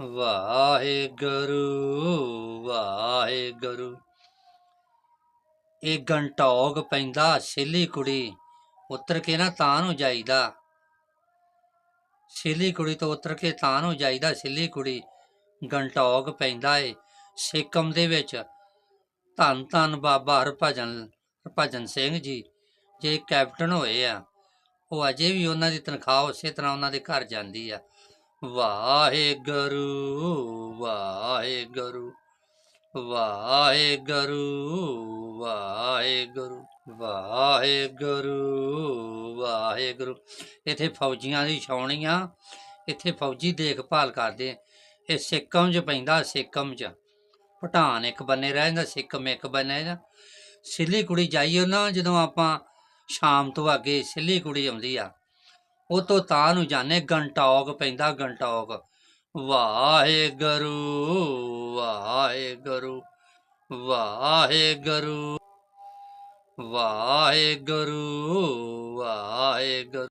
ਵਾਹਿਗੁਰੂ ਵਾਹਿਗੁਰੂ। ਇਹ ਗੰਟੋਗ ਪੈਂਦਾ ਛੇਲੀ ਕੁੜੀ। ਉਤਰ ਕੇ ਨਾ ਤਾਂ ਨੂੰ ਜਾਈਦਾ। ਛੇਲੀ ਕੁੜੀ ਤੋਂ ਉਤਰ ਕੇ ਤਾਂ ਨੂੰ ਜਾਈਦਾ ਛੇਲੀ ਕੁੜੀ। ਗੰਟੋਗ ਪੈਂਦਾ ਏ ਸਿੱਕਮ ਦੇ ਵਿੱਚ। ਧੰਨ ਧੰਨ ਬਾਬਾ ਹਰਭਜਨ ਹਰਭਜਨ ਸਿੰਘ ਜੀ, ਜੇ ਕੈਪਟਨ ਹੋਏ ਆ। ਉਹ ਅਜੇ ਵੀ ਉਹਨਾਂ ਦੀ ਤਨਖਾਹ ਉਸੇ ਤਰ੍ਹਾਂ ਉਹਨਾਂ ਦੇ ਘਰ ਜਾਂਦੀ ਆ। ਵਾਹਿਗੁਰੂ ਵਾਹਿਗੁਰੂ ਵਾਹਿਗੁਰੂ ਵਾਹਿਗੁਰੂ ਵਾਹਿਗੁਰੂ ਵਾਹਿਗੁਰੂ। ਇੱਥੇ ਫੌਜੀਆਂ ਦੀ ਛਾਉਣੀ ਆ। ਇੱਥੇ ਫੌਜੀ ਦੇਖਭਾਲ ਕਰਦੇ ਇਹ ਸਿੱਕਮ 'ਚ ਪੈਂਦਾ, ਸਿੱਕਮ 'ਚ। ਪਟਾਨ ਇੱਕ ਬੰਨੇ ਰਹਿ ਜਾਂਦਾ, ਸਿੱਕਮ ਇੱਕ ਬੰਨੇ ਨਾ ਸਿੱਲੀ ਕੁੜੀ ਜਾਈਏ ਨਾ ਜਦੋਂ ਆਪਾਂ ਸ਼ਾਮ ਤੋਂ ਅੱਗੇ ਸਿੱਲੀ ਕੁੜੀ ਆਉਂਦੀ ਆ। ਉਹ ਤੋਂ ਤਾਂ ਨੂੰ ਜਾਣੇ ਗੰਟੌਕ ਪੈਂਦਾ ਗੰਟੌਕ। ਵਾਹਿਗੁਰੂ ਵਾਹਿਗੁਰੂ ਵਾਹਿਗੁਰੂ ਵਾਹਿਗੁਰੂ ਵਾਹਿਗੁਰੂ।